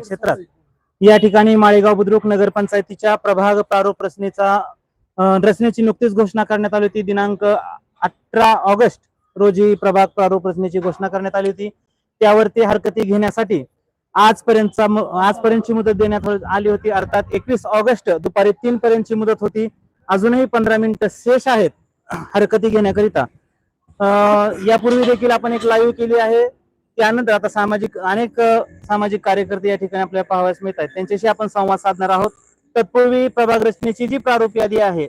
क्षेत्रात. या ठिकाणी माळेगाव बुद्रुक नगरपंचायतीच्या प्रभाग प्रारूप रचनेचा रचनेची नुकतीच घोषणा करण्यात आली होती. दिनांक अठरा ऑगस्ट रोजी प्रभाग प्रारूप रचनेची घोषणा करण्यात आली होती. त्यावरती हरकती घेण्यासाठी आजपर्यंतचा आजपर्यंतची मुदत देण्यात हो, आली होती. अर्थात एकवीस ऑगस्ट दुपारी तीन पर्यंतची मुदत होती. अजूनही पंधरा मिनिटं शेष आहेत हरकती घेण्याकरिता. अं, यापूर्वी देखील आपण एक लाईव्ह केली आहे. त्यानंतर आता सामाजिक अनेक सामाजिक कार्यकर्ते या ठिकाणी आपल्याला पाहावयास मिळत आहेत. त्यांच्याशी आपण संवाद साधणार आहोत. तत्पूर्वी प्रभाग रचनेची जी प्रारूप यादी आहे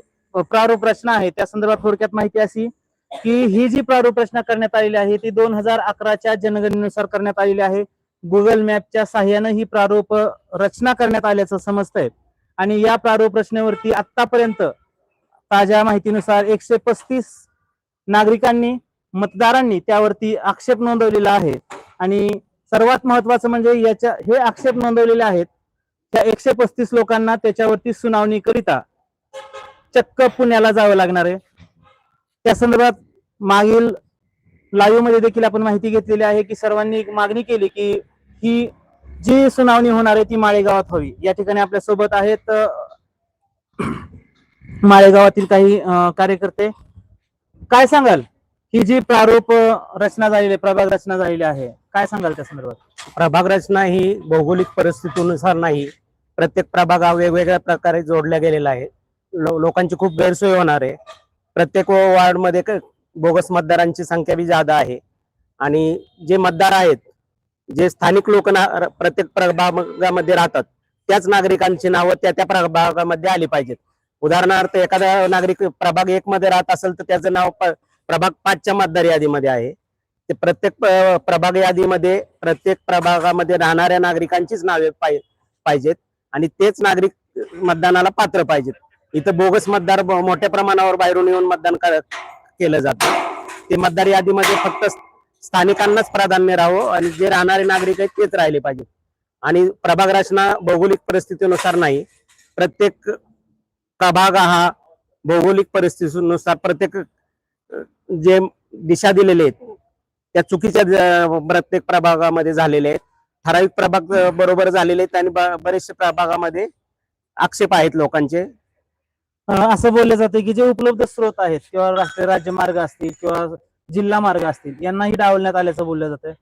प्रारूप रचना आहे त्या संदर्भात थोडक्यात माहिती अशी की ही जी प्रारूप रचना करण्यात आलेली आहे ती दोन हजार अकराच्या जनगणनेनुसार करण्यात आलेली आहे. गुगल मॅपच्या सहाय्यानं ही प्रारूप रचना करण्यात आल्याचं समजतंय. आणि या प्रारूप रचनेवरती आतापर्यंत ताज्या माहितीनुसार एकशे पस्तीस नागरिकांनी मतदारांनी त्यावरती आक्षेप नोंदवलेला आहे. आणि सर्वात महत्वाचं म्हणजे याच्या हे आक्षेप नोंदवलेले आहेत. त्या एकशे पस्तीस लोकांना त्याच्यावरती सुनावणी करिता चक्क पुण्याला जावं लागणार आहे. त्या संदर्भात मागील लाईव्हमध्ये देखील आपण माहिती घेतलेली आहे की सर्वांनी एक मागणी केली की ही जी सुनावणी होणार आहे ती माळेगावात हवी. या ठिकाणी आपल्यासोबत आहेत माळेगावातील काही कार्यकर्ते. काय सांगाल? ही जी प्रारूप रचना झालेली आहे प्रभाग रचना झालेली आहे काय सांगाल त्या संदर्भात? प्रभाग रचना ही भौगोलिक परिस्थितीनुसार नाही प्रत्येक प्रभाग हा वेगवेगळ्या प्रकारे जोडला गेलेला आहे लो- लोकांची खूप गैरसोय होणार आहे. प्रत्येक वॉर्डमध्ये क- बोगस मतदारांची संख्या बी जादा आहे. आणि जे मतदार आहेत जे स्थानिक लोक ना र- प्रत्येक प्रभागामध्ये राहतात त्याच नागरिकांची नावं त्या त्या प्रभागामध्ये आली पाहिजेत. उदाहरणार्थ एखादा नागरिक प्रभाग एक मध्ये राहत असेल तर त्याचं नाव प- प्रभाग पाचच्या मतदार यादीमध्ये आहे. ते प्रत्येक प्रभाग यादीमध्ये प्रत्येक प्रभागामध्ये राहणाऱ्या नागरिकांचीच नावे पाहिजेत. आणि तेच नागरिक मतदानाला पात्र पाहिजेत. इथं बोगस मतदार मोठ्या प्रमाणावर बाहेरून येऊन मतदान केलं जातं. ते मतदार यादीमध्ये फक्त स्थानिकांनाच प्राधान्य राहावं आणि जे राहणारे नागरिक आहेत तेच राहिले पाहिजेत. आणि प्रभाग रचना भौगोलिक परिस्थितीनुसार नाही. प्रत्येक प्रभाग हा भौगोलिक परिस्थितीनुसार प्रत्येक जे दिशा दिलेले आहेत त्या चुकीच्या प्रत्येक प्रभागामध्ये झालेले आहेत. ठराविक प्रभाग बरोबर झालेले आहेत आणि बरेचसे प्रभागामध्ये आक्षेप आहेत लोकांचे. असं बोललं जातं की जे उपलब्ध स्रोत आहेत किंवा राष्ट्रीय राज्य मार्ग असतील किंवा जिल्हा मार्ग असतील यांनाही डावलण्यात आल्याचं बोललं जातंय.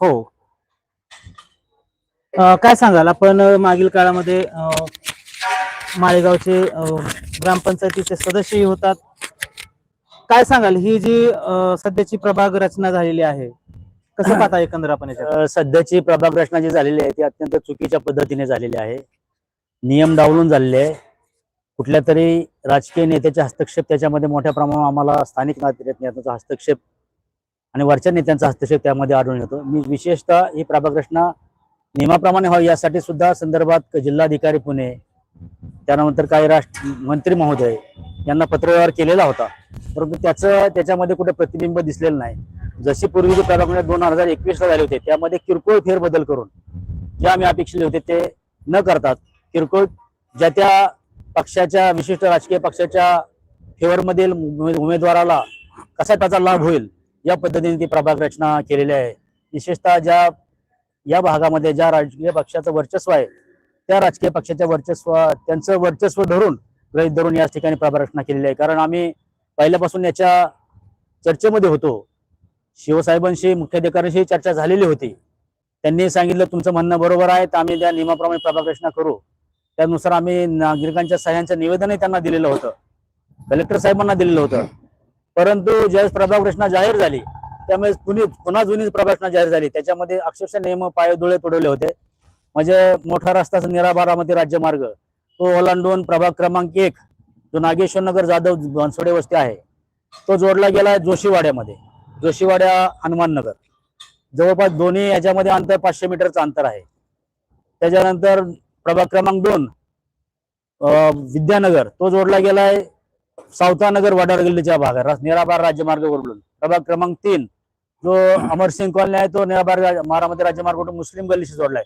हो. काय सांगाल? आपण मागील काळामध्ये माळेगावचे ग्रामपंचायतीचे सदस्यही होतात. काय सांगाल? ही जी अ, सध्याची प्रभाग रचना झालेली आहे कसं पाहता एकंदर आपण याच्यात? अ, सध्याची प्रभाग रचना जी झालेली आहे ती अत्यंत चुकीच्या पद्धतीने झालेली आहे. नियम डावलून झालेले आहे. कुठल्या तरी राजकीय नेत्याचे हस्तक्षेप त्याच्यामध्ये मोठ्या प्रमाणावर आम्हाला स्थानिक नागरिक नेत्यांचा हस्तक्षेप आणि वरच्या नेत्यांचा हस्तक्षेप त्यामध्ये आढळून येतो. मी विशेषतः ही प्रभाग रचना नियमाप्रमाणे व्हावी यासाठी सुद्धा संदर्भात जिल्हाधिकारी पुणे त्यानंतर काही राष्ट्र मंत्री महोदय यांना पत्रव्यवहार केलेला होता. परंतु त्याचं त्याच्यामध्ये कुठे प्रतिबिंब दिसलेलं नाही. जशी पूर्वीची प्रभाग दोन हजार एकवीसला झाले होते त्यामध्ये किरकोळ फेरबदल करून जे आम्ही अपेक्षित होते ते न करतात किरकोळ ज्या त्या पक्षाच्या विशिष्ट राजकीय पक्षाच्या फेवरमधील उमेदवाराला कसा त्याचा लाभ होईल या पद्धतीने ती प्रभाग रचना केलेली आहे. विशेषतः ज्या या भागामध्ये ज्या राजकीय पक्षाचं वर्चस्व आहे त्या राजकीय पक्षाच्या वर्चस्व त्यांचं वर्चस्व धरून गृहित धरून या ठिकाणी प्रभारचना केलेली आहे. कारण आम्ही पहिल्यापासून याच्या चर्चेमध्ये होतो. शिवसाहेबांशी मुख्याधिकाऱ्यांशी चर्चा झालेली होती. त्यांनी सांगितलं तुमचं म्हणणं बरोबर आहे तर आम्ही त्या नियमाप्रमाणे प्रभारचना करू. त्यानुसार आम्ही नागरिकांच्या सह्यांचं निवेदनही त्यांना दिलेलं होतं. कलेक्टर साहेबांना दिलेलं होतं. परंतु ज्यावेळेस प्रभाग जाहीर झाली त्यामुळे पुन्हा जुनी प्रभाषणा जाहीर झाली. त्याच्यामध्ये अक्षरशः नियम पायदुळे तुडवले होते. म्हणजे मोठा रस्ताचा निरा बारामती राज्यमार्ग तो ओलांडून प्रभाग क्रमांक एक जो नागेश्वर नगर जाधव बनसोडे वस्ती आहे तो जोडला गेला जोशीवाड्यामध्ये जोशीवाड्या हनुमान नगर. जवळपास दोन्ही याच्यामध्ये अंतर पाचशे मीटरचं अंतर आहे. त्याच्यानंतर प्रभाग क्रमांक दोन विद्यानगर तो जोडला गेलाय सावतानगर वडार गल्लीच्या भागात निराबार राज्यमार्ग वरून. प्रभाग क्रमांक तीन जो अमरसिंग कॉलनी आहे तो निराबार राज- राज्यमार्ग मुस्लिम गल्लीशी जोडलाय.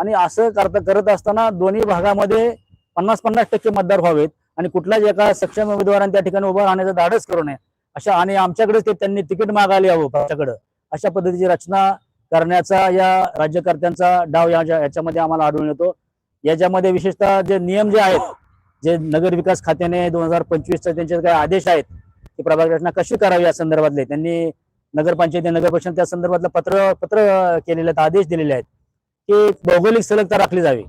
आणि असं करता करत असताना दोन्ही भागामध्ये पन्नास पन्नास टक्के मतदार व्हावेत. आणि कुठल्याच एका सक्षम उमेदवारांनी त्या ठिकाणी उभं राहण्याचं धाडस करू नये. अशा आणि आमच्याकडेच ते त्यांनी तिकीट मागायला यावं पक्षाकडं अशा पद्धतीची रचना करण्याचा या राज्यकर्त्यांचा डाव या याच्यामध्ये आम्हाला आढळून येतो. याच्यामध्ये विशेषतः जे नियम जे आहेत जे नगर विकास खात्याने दोन हजार पंचवीसचा त्यांचे काही आदेश आहेत की प्रभाग रचना कशी करावी या संदर्भातले? त्यांनी नगरपंचायती नगर परिषद त्या संदर्भातलं पत्र पत्र केलेले आहेत आदेश दिलेले आहेत. की भौगोलिक सलगता राखली जावी.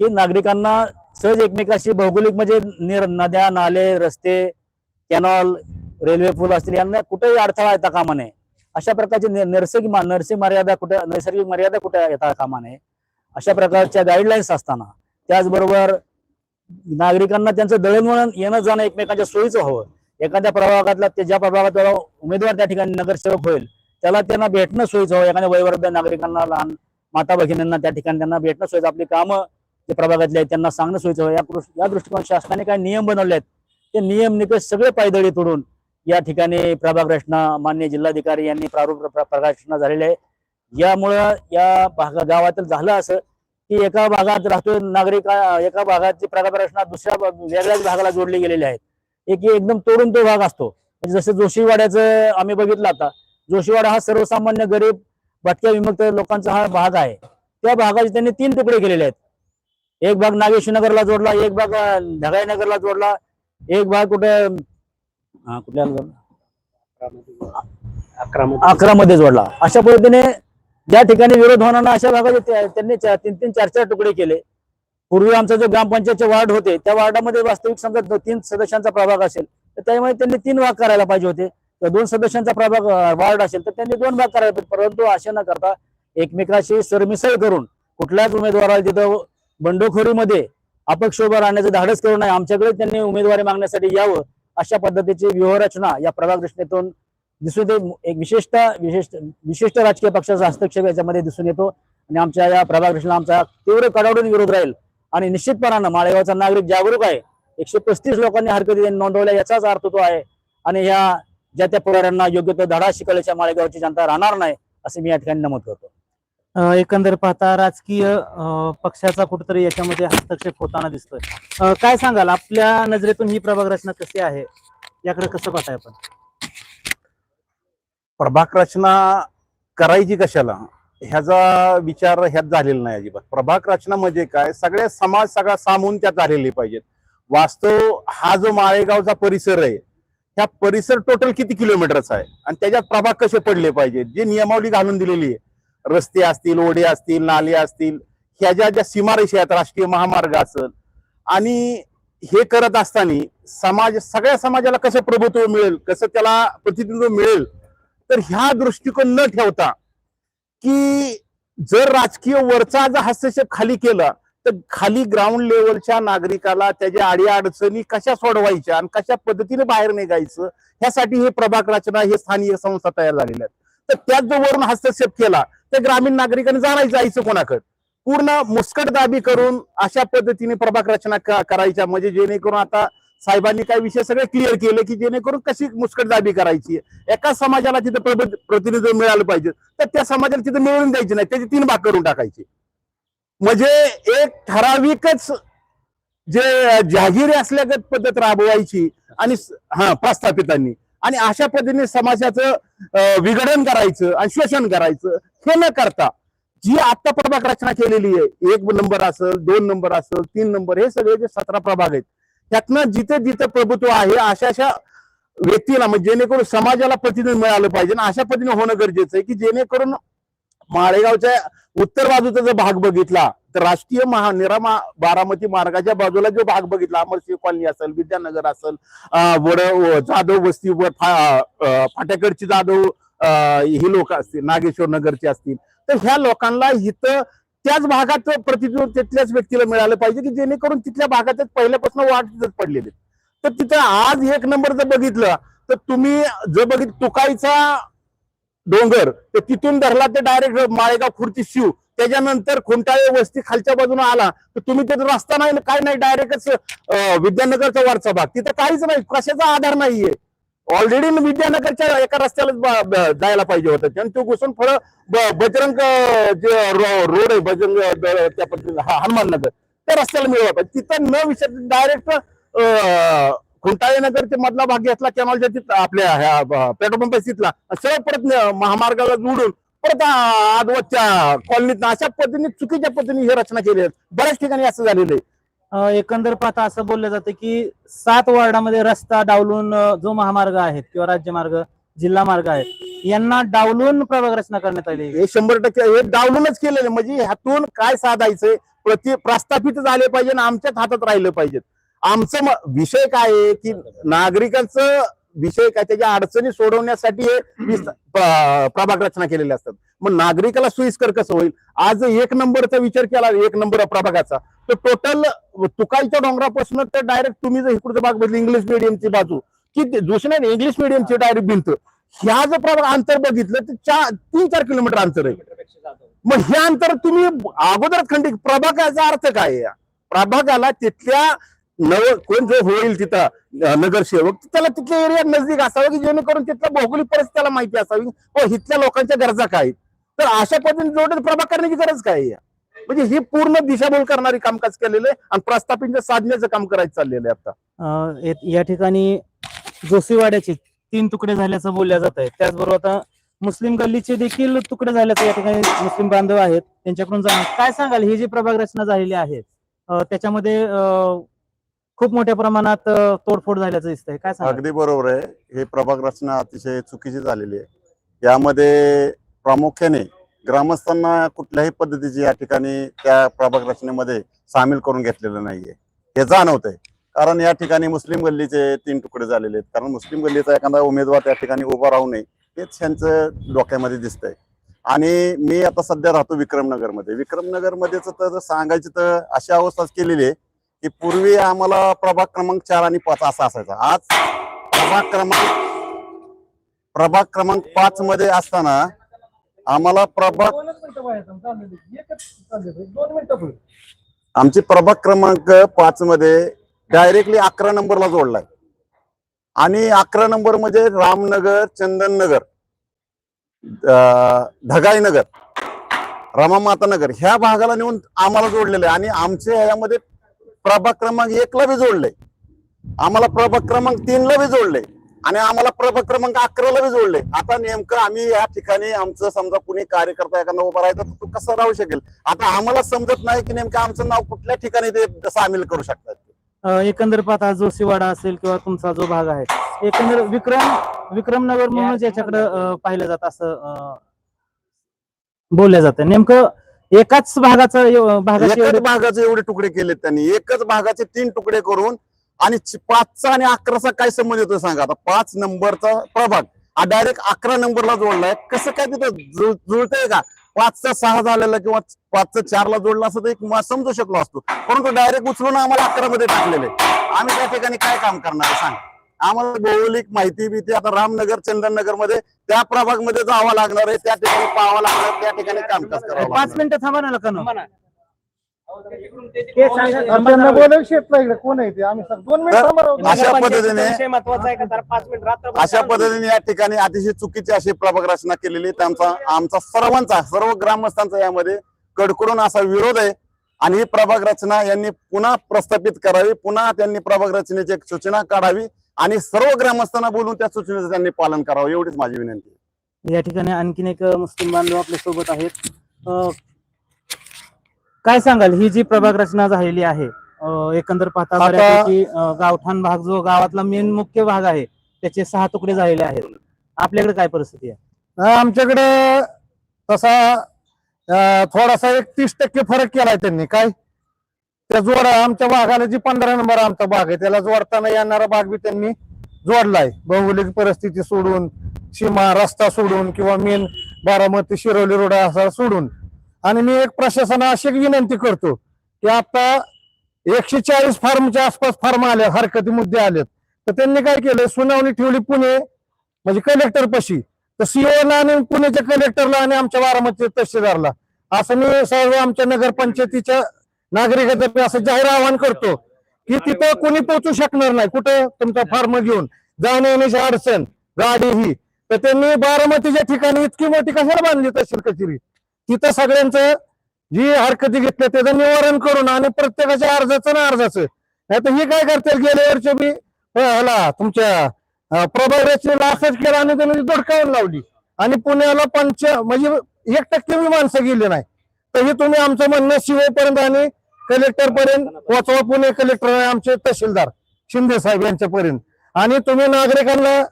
की नागरिकांना सहज एकमेकाशी भौगोलिक म्हणजे निर नद्या नाले रस्ते कॅनॉल रेल्वे पूल असतील यांना कुठेही अडथळा येता कामा नये. अशा प्रकारची नि- नैसर्गिक मा- नैसर्गिक मर्यादा कुठे नैसर्गिक मर्यादा कुठे येता कामा नये. अशा प्रकारच्या गाईडलाईन्स असताना त्याचबरोबर नागरिकांना त्यांचं दळणवळण येणं जाणं एकमेकांच्या सोयीचं व्हावं एखाद्या प्रभागातला ते ज्या प्रभागात उमेदवार त्या ठिकाणी नगरसेवक होईल त्याला त्यांना भेटणं सोयीचं व्हावं एखाद्या वयोवृद्ध नागरिकांना लहान माता भगिनींना त्या ठिकाणी त्यांना भेटणं सोयीचं आपली कामं जे प्रभागातले आहेत त्यांना सांगणं सोयीचं या या दृष्टिकोन शासनाने काही नियम बनवले आहेत ते नियम निकष सगळे पायदळी तोडून या ठिकाणी प्रभाग रचना मान्य जिल्हाधिकारी यांनी प्रारूप प्रकाशना झालेली आहे. यामुळं या भागा गावातील झालं असं की एका भागात राहतो नागरिक एका भागाची प्रभाग रचना दुसऱ्या वेगळ्याच भागाला जोडली गेलेली आहेत एक एकदम तोडून तो भाग असतो. म्हणजे जसं जोशीवाड्याचं आम्ही बघितलं आता जोशीवाडा हा सर्वसामान्य गरीब भटक्या विमुक्त लोकांचा हा भाग आहे. त्या भागाचे त्यांनी तीन तुकडे केलेले आहेत. एक भाग नागेश्वर नगरला जोडला एक भाग ढगाई नगरला जोडला एक भाग कुठे हा, कुठल्या अकरा मध्ये जोडला. अशा पद्धतीने ज्या ठिकाणी विरोध होणार ना अशा भागाचे त्यांनी तीन तीन चार चार तुकडे केले. पूर्वी आमचा जो ग्रामपंचायतचे वार्ड होते त्या वार्डामध्ये वास्तविक समजा तीन सदस्यांचा प्रभाग असेल तर त्यामुळे त्यांनी तीन भाग करायला पाहिजे होते. दोन सदस्यांचा प्रभाग वार्ड असेल तर त्यांनी दोन भाग करायला परंतु असे न करता एकमेकाशी सरमिसळ करून कुठल्याच उमेदवाराला तिथं बंडखोरीमध्ये अपक्ष उभं राहण्याचं धाडस करू नये आमच्याकडे त्यांनी उमेदवारी मागण्यासाठी यावं अशा पद्धतीची व्यूहरचना या प्रभाग रचनेतून दिसून येते. एक विशेषतः विशेष विशिष्ट राजकीय पक्षाचा हस्तक्षेप याच्यामध्ये दिसून येतो. आणि आमच्या या प्रभाग रचनेला आमचा तीव्र कडाडून विरोध राहील. आणि निश्चितपणानं माळेगावचा नागरिक जागरूक आहे. एकशे पस्तीस लोकांनी हरकती नोंदवल्या याचाच अर्थ तो आहे. आणि ह्या ज्या त्या पुढाऱ्यांना योग्य तो धडा शिकवल्याच्या माळेगावची जनता राहणार नाही असे मी या ठिकाणी नमूद करतो. एकंदर पाहता राजकीय पक्षाचा कुठेतरी याच्यामध्ये हस्तक्षेप होताना दिसतोय. काय सांगाल? आपल्या नजरेतून ही प्रभाग रचना कशी आहे? याकडे कसं पाहताय आपण? प्रभाग रचना करायची कशाला? ह्याचा विचार ह्यात झालेला नाही अजिबात. प्रभाग रचना म्हणजे काय? सगळे समाज सगळा सामून त्यात आलेले पाहिजेत. वास्तव हा जो माळेगावचा परिसर आहे ह्या परिसर टोटल किती किलोमीटरचा आहे? आणि त्याच्यात प्रभाग कसे पडले पाहिजेत जे नियमावली घालून दिलेली आहे. रस्ते असतील ओढे असतील नाले असतील ह्या ज्या ज्या सीमारेषा आहेत राष्ट्रीय महामार्ग असेल आणि हे करत असताना समाज सगळ्या समाजाला कसं प्रभुत्व मिळेल कसं त्याला प्रतिनिधित्व मिळेल तर ह्या दृष्टिकोन न ठेवता की जर राजकीय वरचा जर हस्तक्षेप खाली केला तर खाली ग्राउंड लेवलच्या नागरिकाला त्याच्या अडी अडचणी कशा सोडवायच्या आणि कशा पद्धतीने बाहेर निघायचं ह्यासाठी हे प्रभाग रचना हे स्थानिक संस्था तयार झालेल्या आहेत. तर त्यात जो वरून हस्तक्षेप केला तर ग्रामीण नागरिकांनी जाणायचं जायचं कोणाकडे? पूर्ण मुस्कट दाबी करून अशा पद्धतीने प्रभाग रचना करायच्या म्हणजे जेणेकरून आता साहेबांनी काय विषय सगळे क्लिअर केले की जेणेकरून कशी मुस्कट दाबी करायची? एका समाजाला तिथं प्रतिनिधित्व मिळालं पाहिजे. तर त्या समाजाला तिथं मिळून द्यायचे नाही त्याचे तीन भाग करून टाकायचे. म्हणजे एक ठराविकच जे जहागिरी असल्यागत पद्धत राबवायची आणि हा प्रस्थापितांनी. आणि अशा पद्धतीने समाजाचं विघटन करायचं आणि शोषण करायचं हे न करता जी आत्ता प्रभाग रचना केलेली आहे एक नंबर असेल दोन नंबर असेल तीन नंबर हे सगळे जे सतरा प्रभाग आहेत त्यातनं जिथे जिथे प्रभुत्व आहे अशा अशा व्यक्तीला म्हणजे जेणेकरून समाजाला प्रतिनिधी मिळालं पाहिजे आणि अशा पद्धतीने होणं गरजेचं आहे की जेणेकरून माळेगावच्या उत्तर बाजूचा जर भाग बघितला तर राष्ट्रीय महा निरामा बारामती मार्गाच्या बाजूला जो भाग बघितला अमरसिंह कॉलनी असेल विद्यानगर असेल वड जाधव वस्ती व फाट्याकडची जाधव ही लोक असतील नागेश्वर नगरची असतील तर ह्या लोकांना इथं त्याच भागात प्रतिनिधित्व तिथल्याच व्यक्तीला मिळालं पाहिजे की जेणेकरून तिथल्या भागातच पहिल्यापासून वाट तिथं पडलेली. तर तिथं आज एक नंबर जर बघितलं तर तुम्ही जर बघित तुकाईचा डोंगर तर तिथून धरला ते डायरेक्ट माळेगाव खुर्ची शिव. त्याच्यानंतर खुंटाळे वस्ती खालच्या बाजूने आला तर तुम्ही तिथं रस्ता नाही काय नाही डायरेक्टच विद्यानगरचा वरचा भाग. तिथं काहीच नाही कशाचा आधार नाहीये. ऑलरेडी विद्यानगरच्या एका रस्त्याला जायला पाहिजे होतं. आणि तो घुसून फळ बजरंग जे रोड आहे बजरंग त्या पद्धतीने हा, हनुमान नगर त्या रस्त्याला मिळवा पाहिजे. तिथं न विचार डायरेक्ट ते मधला भाग घेतला कॅनॉलच्या तिथं आपल्या ह्या पेट्रोल पंप तिथला सरळ परत महामार्गाला जोडून परत आ- आदवतच्या कॉलनीत अशा पद्धतीने चुकीच्या पद्धतीने ही रचना केली आहे. बऱ्याच ठिकाणी असं झालेलं आहे. एकंदर पाहता असं बोललं जातं की सात वॉर्डामध्ये रस्ता डावलून जो महामार्ग आहेत किंवा राज्यमार्ग जिल्हा मार्ग आहे यांना डावलून प्रभाग रचना करण्यात आली हे शंभर टक्के हे डावलूनच केलेलं. म्हणजे ह्यातून काय साधायचंय? प्रति प्रस्थापित झाले पाहिजे आणि आमच्याच हातात राहिलं पाहिजे आमचं विषय काय आहे की नागरिकांचं विषय काय त्याच्या अडचणी सोडवण्यासाठी हे प्रभाग रचना केलेले असतात. मग नागरिकाला सोयीस्कर कसं होईल? आज एक नंबरचा विचार केला एक नंबर प्रभागाचा. तर टोटल तुकाईच्या डोंगरापासून तर डायरेक्ट तुम्ही जर इकडचं भाग बघितलं इंग्लिश मिडियमची बाजू की दुसऱ्या इंग्लिश मिडियमची डायरेक्ट भिंत. ह्या जर प्रभाग अंतर बघितलं तर चार तीन चार किलोमीटर अंतर आहे. मग हे अंतर तुम्ही अगोदरच खंडित प्रभागाचा अर्थ काय आहे? प्रभागाला तिथल्या नव कोण जो होईल तिथं नगरसेवक त्याला तिथल्या एरिया नजदीक असावं की जेणेकरून तिथल्या भौगोलिक परिस्थिती त्याला माहिती असावी? व इथल्या लोकांच्या गरजा काय आहेत. तर अशा पद्धतीने जोडत प्रभाग करण्याची गरज काय या म्हणजे ही पूर्ण दिशाभूल करणारी कामकाज केलेलं आहे आणि प्रस्थापित साधण्याचं काम करायचं चाललेलं आहे आता. या ठिकाणी जोशीवाड्याचे तीन तुकडे झाल्याचं बोलल्या जात आहे त्याचबरोबर आता मुस्लिम गल्लीचे देखील तुकडे झाल्याचं या ठिकाणी मुस्लिम बांधव आहेत. त्यांच्याकडून जाणून काय सांगाल? ही जी प्रभाग रचना झालेली आहे त्याच्यामध्ये खूप मोठ्या प्रमाणात तोडफोड झाल्याचं दिसतंय. काय अगदी बरोबर आहे. हे प्रभाग रचना अतिशय चुकीची झालेली आहे. यामध्ये प्रामुख्याने ग्रामस्थांना कुठल्याही पद्धतीची या ठिकाणी त्या प्रभाग रचनेमध्ये सामील करून घेतलेलं नाहीये. हे जाणवत आहे कारण या ठिकाणी मुस्लिम गल्लीचे तीन तुकडे झालेले आहेत. कारण मुस्लिम गल्लीचा एखादा उमेदवार त्या ठिकाणी उभा राहू नये हेच त्यांचं डोक्यामध्ये दिसतंय. आणि मी आता सध्या राहतो विक्रमनगरमध्ये. विक्रमनगरमध्येच तर सांगायची तर अशी अवस्थाच केलेली आहे. की पूर्वी आम्हाला प्रभाग क्रमांक चार आणि पाच असा असायचा. आज प्रभाग क्रमांक प्रभाग क्रमांक पाच मध्ये असताना आम्हाला प्रभाग आमची प्रभाग क्रमांक पाच मध्ये डायरेक्टली अकरा नंबरला जोडलाय. आणि अकरा नंबर म्हणजे रामनगर चंदननगर ढगाईनगर रमामाता नगर ह्या भागाला नेऊन आम्हाला जोडलेलं आहे. आणि आमच्या ह्यामध्ये प्रभाग क्रमांक एकला बी जोडलंय. आम्हाला प्रभाग क्रमांक तीनला बी जोडले आणि आम्हाला प्रभाग क्रमांक अकराला बी जोडले आता नेमकं आम्ही या ठिकाणी आमचं समजा कुणी कार्यकर्ता एखादा उभा राहायचा तर तो कसं राहू शकेल? आता आम्हाला समजत नाही की नेमकं आमचं नाव कुठल्या ठिकाणी ते सामील करू शकतात. एकंदरपात एकंदर पाहता जोशीवाडा असेल किंवा तुमचा जो भाग आहे एकंदर विक्रम विक्रमनगर म्हणूनच याच्याकडे पाहिलं जात असं अ, बोललं जातं. नेमकं एकाच भागाचं भागाचे एकच भागाचे एवढे तुकडे केलेत त्यांनी. एकच भागाचे तीन तुकडे करून आणि च- पाचचा आणि अकराचा काय संबंध येतोय सांगा आता. पाच नंबरचा प्रभाग. डायरेक्ट अकरा नंबरला जोडलाय. कसं काय तिथं जुळ- जुळतंय का? पाचचा सहा झालेला किंवा पाचचा चारला जोडला असं तर एक म- समजू शकलो असतो. परंतु डायरेक्ट उचलून आम्हाला अकरा मध्ये टाकलेले. आम्ही त्या ठिकाणी काय काम करणार आहे सांग. आम्हाला भौगोलिक माहिती भीती आता रामनगर चंदननगरमध्ये त्या प्रभागमध्ये जावं लागणार आहे त्या ठिकाणी पाहावं लागणार त्या ठिकाणी कामकाज करावं पाच लागणार. मिनिटं थांबा ना लोकांनो त्यांना बोलायला शेतला इकडे कोण आहे ते? आम्ही सांग दोन मिनिट थांबा. अशा पद्धतीने विषय महत्त्वाचा आहे का? जरा पाच मिनिट रात्र अशा पद्धतीने या ठिकाणी अतिशय चुकीची अशी प्रभाग रचना केलेली आहे. त्यांचा आमचा सर्वांचा सर्व ग्रामस्थांचा यामध्ये कडकडून असा विरोध आहे. आणि ही प्रभाग रचना यांनी पुन्हा प्रस्थापित करावी पुन्हा त्यांनी प्रभाग रचनेची एक सूचना काढावी. आणि सर्व ग्रामस्थांना बोलून त्या सूचनेचं त्यांनी पालन करावं एवढीच माझी विनंती आहे. या ठिकाणी आणखीन एक मुस्लिम बांधव आपल्यासोबत आहेत. काय सांगाल? ही जी प्रभाग रचना झालेली आहे एकंदर पाहता गावठाण भाग जो गावातला मेन मुख्य भाग आहे त्याचे सहा तुकडे झालेले आहेत. आपल्याकडे काय परिस्थिती आहे? आमच्याकडे तसा थोडासा एक तीस टक्के फरक केलाय त्यांनी. काय? त्या जोडा आमच्या भागाला जी पंधरा नंबर आमचा भाग आहे त्याला जोडताना येणारा भाग बी त्यांनी जोडलाय. भौगोलिक परिस्थिती सोडून सीमा रस्ता सोडून किंवा मेन बारामती शिरोली रोड असा सोडून. आणि मी एक प्रशासना अशी एक विनंती करतो की आता एकशे चाळीस फार्मच्या आसपास फार्म आले हरकती मुद्दे आलेत. तर त्यांनी काय केलं सुनावणी ठेवली पुणे म्हणजे कलेक्टर पशी. तर सीओला आणि पुण्याच्या कलेक्टरला आणि आमच्या बारामती तहसीलदारला. असं मी सर्व आमच्या नगरपंचायतीच्या नागरिकांचं मी असं जाहीर आवाहन करतो की तिथं कोणी पोहोचू शकणार नाही. कुठं? तुमचा फार्म घेऊन. जाऊन येण्याची अडचण गाडी ही. तर त्यांनी बारामतीच्या ठिकाणी इतकी मोठी कशाला बांधली तहसील कचेरी? तिथं सगळ्यांचं जी हरकती घेतल्या त्याचं निवारण करून आणि प्रत्येकाच्या अर्जाचं ना अर्जाचं. नाही तर ही काय करतील? गेल्या वर्षी अं, ह्याला तुमच्या प्रभाग रचनेला असंच केलं आणि त्यांनी ती धोडकावून लावली. आणि पुण्याला पंच म्हणजे एक टक्के बी माणसं गेली नाही. तरी तुम्ही आमचं म्हणणं शिवेपर्यंत आणि कलेक्टर पर्यंत वाचवा पुणे कलेक्टर आमचे तहसीलदार शिंदे साहेब यांच्यापर्यंत. आणि तुम्ही नागरिकांना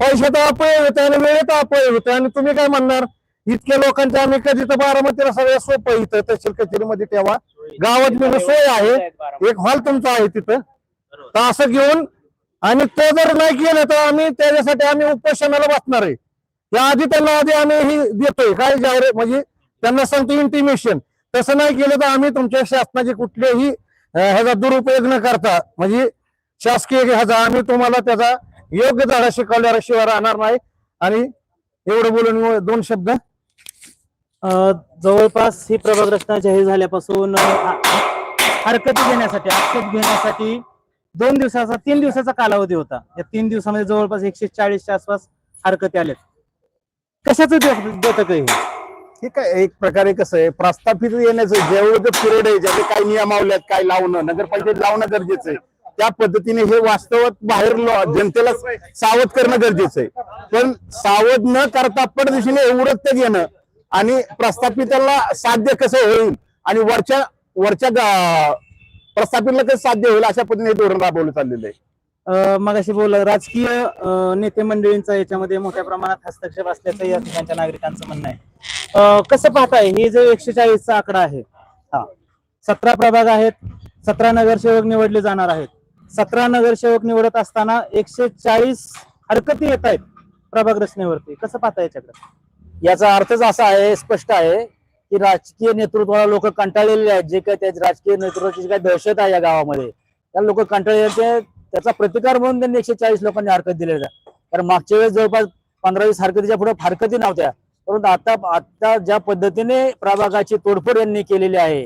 पैशाचा अपव्यय होते आणि वेळेचा अपव्यय होते. आणि तुम्ही काय म्हणणार? इतक्या लोकांच्या आम्ही कधी तर बारामतीला सगळ्या सोपं इथं. तहसील कचेरीमध्ये ठेवा गावात म्हणजे सोय आहे. एक हॉल तुमचा आहे तिथं. तर असं घेऊन आणि तो जर नाही केलं तर आम्ही त्याच्यासाठी आम्ही उपोषणाला बसणार आहे. या आधी त्यांना आधी आम्ही ही देतोय. काय जाहीर म्हणजे त्यांना सांगतो इंटिमेशन तसं नाही केलं तर आम्ही तुमच्या शासनाचे कुठलेही ह्याचा दुरुपयोग न करता म्हणजे शासकीय ह्याचा आम्ही तुम्हाला त्याचा योग्य धडा शिकवल्याशिवाय राहणार नाही. आणि एवढं बोलून दोन शब्द. जवळपास ही प्रभाग रचना जाहीर झाल्यापासून हरकती घेण्यासाठी आक्षेप घेण्यासाठी दोन दिवसाचा तीन दिवसाचा कालावधी होता. या तीन दिवसामध्ये जवळपास एकशे चाळीसच्या आसपास हरकती आल्यात कशाचं देतक आहे हे? हे काय एक प्रकारे कसं आहे प्रस्थापित येण्याचं जेवढं पिरियड आहे ज्याचे काही नियमावल्यात काय लावणं नगरपालिकेत लावणं गरजेचं आहे. त्या पद्धतीने हे वास्तवात बाहेर जनतेला सावध करणं गरजेचं आहे. पण सावध न करता पडदिशीने वृत्त घेणं आणि प्रस्थापिताला साध्य कसं होईल आणि वरच्या वरच्या प्रस्थापितला कसं साध्य होईल अशा पद्धतीने हे धोरण राबवलं चाललेलं आहे. मग मगाशी बोल राजकीय नेते मंडळींचा याच्यामध्ये मोठ्या प्रमाणात हस्तक्षेप असल्याचं या ठिकाणच्या नागरिकांचं म्हणणं आहे. कसं पाहताय? हे जे एकशे चाळीसचा आकडा आहे हा सतरा प्रभाग आहेत सतरा नगरसेवक निवडले जाणार आहेत. सतरा नगरसेवक निवडत असताना एकशे चाळीस हरकती येत आहेत प्रभाग रचनेवरती कसं पाहता याच्याकडे? याचा अर्थच असा आहे स्पष्ट आहे की राजकीय नेतृत्वाला लोक कंटाळलेले आहेत. जे काही त्या राजकीय नेतृत्वाची जी काही दहशत आहे या गावामध्ये त्या लोक कंटाळलेले त्याचा प्रतिकार म्हणून त्यांनी एकशे चाळीस लोकांनी हरकत दिलेली आहे. कारण मागच्या वेळेस जवळपास पंधरा वीस हरकतीच्या पुढे हरकती नव्हत्या. परंतु आता आता ज्या पद्धतीने प्रभागाची तोडफोड यांनी केलेली आहे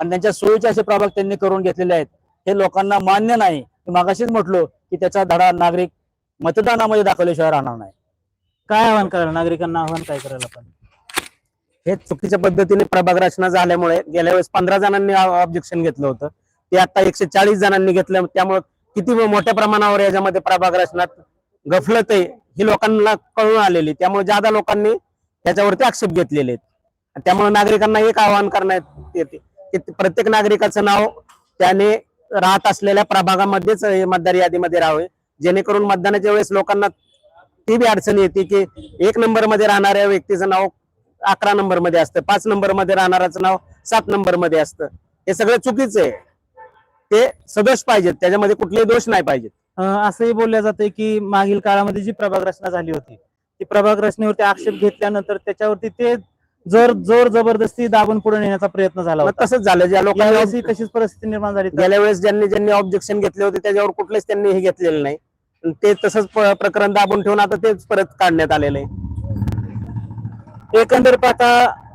आणि त्यांच्या सोयीचे असे प्रभाग त्यांनी करून घेतलेले आहेत हे लोकांना मान्य नाही. मी मागाशीच म्हटलो की त्याचा धडा नागरिक मतदानामध्ये दाखवल्याशिवाय राहणार नाही. काय आव्हान करायला नागरिकांना आव्हान काय करायला आपण? हे चुकीच्या पद्धतीने प्रभाग रचना झाल्यामुळे गेल्या वेळेस पंधरा जणांनी ऑब्जेक्शन घेतलं होतं. ते आता एकशे चाळीस जणांनी घेतलं. त्यामुळे किती मोठ्या प्रमाणावर याच्यामध्ये प्रभाग रचनात गफलत आहे ही लोकांना कळून आलेली. त्यामुळे ज्यादा लोकांनी त्याच्यावरती आक्षेप घेतलेले आहेत. त्यामुळे नागरिकांना एक आवाहन करण्यात येते की प्रत्येक नागरिकाचं नाव त्याने राहत असलेल्या प्रभागामध्येच मतदार यादीमध्ये राहावे. जेणेकरून मतदानाच्या वेळेस लोकांना ती बी अडचण येते की एक नंबरमध्ये राहणाऱ्या व्यक्तीचं नाव अकरा नंबरमध्ये असतं पाच नंबरमध्ये राहणाऱ्याचं नाव सात नंबरमध्ये असतं. हे सगळं चुकीचं आहे. ते सदोष पाहिजेत. त्याच्यामध्ये कुठलेही दोष नाही पाहिजेत. असंही बोललं जातंय की मागील काळामध्ये जी प्रभाग रचना झाली होती ती प्रभाग रचनेवरती आक्षेप घेतल्यानंतर त्याच्यावरती ते जोर जोर जबरदस्ती दाबून पुढे नेण्याचा प्रयत्न झाला मग तसंच झालं. ज्या लोकांनी तशीच परिस्थिती निर्माण झाली गेल्या वेळेस ज्यांनी ज्यांनी ऑब्जेक्शन घेतले होते त्याच्यावर कुठलेच त्यांनी हे घेतलेलं नाही. ते तसंच प्रकरण दाबून ठेवून आता तेच परत काढण्यात आलेलं आहे. एकंदर पाहता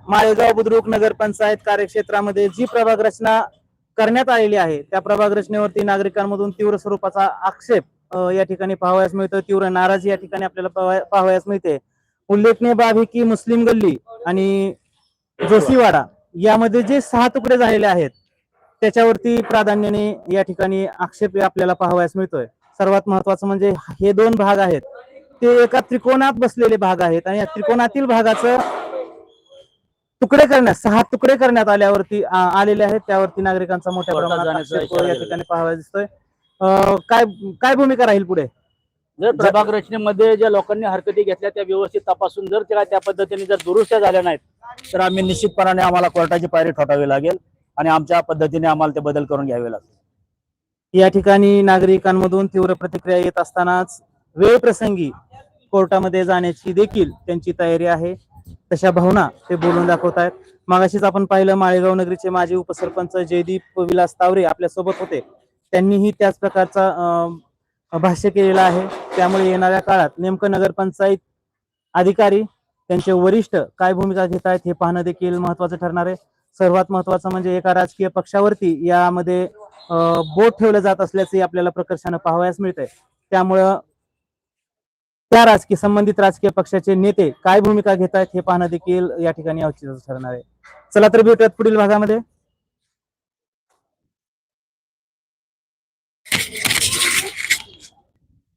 माळेगाव बुद्रुक नगरपंचायत कार्यक्षेत्रामध्ये जी प्रभाग रचना करण्यात आलेली आहे त्या प्रभाग रचनेवरती नागरिकांमधून तीव्र स्वरूपाचा आक्षेप या ठिकाणी पाहावयास मिळतो. तीव्र नाराजी या ठिकाणी आपल्याला पाहावया- पाहावयास मिळते. उल्लेखनीय बाब ही की मुस्लिम गल्ली आणि जोशीवाडा यामध्ये जे सहा तुकडे झालेले आहेत त्याच्यावरती प्राधान्याने या ठिकाणी आक्षेप आपल्याला पाहावयास मिळतोय. सर्वात महत्वाचं म्हणजे हे दोन भाग आहेत. ते एका त्रिकोणात बसलेले भाग आहेत आणि या त्रिकोणातील भागाचं तुकडे करण्यात सहा तुकडे करण्यात आल्यावरती आलेले आहेत. त्यावरती नागरिकांचा मोठ्या प्रमाणात या ठिकाणी पाहावा दिसतोय. अं, काय काय भूमिका राहील पुढे? जर प्रभाग रचनेमध्ये ज्या लोकांनी हरकती घेतल्या त्या व्यवस्थित तपासून जर त्या त्या पद्धतीने जर दुरुस्त्या झाल्या नाहीत तर आम्ही निश्चितपणाने आम्हाला कोर्टाची पायरी ठोठावी लागेल आणि आमच्या पद्धतीने आम्हाला ते बदल करून घ्यावे लागतील. या ठिकाणी नागरिकांमधून तीव्र प्रतिक्रिया येत असतानाच वेळ प्रसंगी कोर्टामध्ये जाण्याची देखील त्यांची तयारी आहे. तशा भावना ते बोलून दाखवत आहेत. मागाशीच आपण पाहिलं माळेगाव नगरीचे माजी उपसरपंच जयदीप विलास तावरे आपल्यासोबत होते. त्यांनीही त्याच प्रकारचा अं, भाष्य केलेला आहे. त्यामुळे येणाऱ्या काळात नेमकं नगरपंचायत अधिकारी त्यांचे वरिष्ठ काय भूमिका घेत आहेत हे पाहणं देखील महत्वाचं ठरणार आहे. सर्वात महत्वाचं म्हणजे एका राजकीय पक्षावरती यामध्ये बोट ठेवलं जात असल्याचे आपल्याला प्रकर्षानं पाहावयास मिळतंय. त्यामुळं त्या राजकीय संबंधित राजकीय पक्षाचे नेते काय भूमिका घेत आहेत हे पाहणं देखील या ठिकाणी औचित्याचं ठरणार आहे. चला तर भेटूयात पुढील भागामध्ये.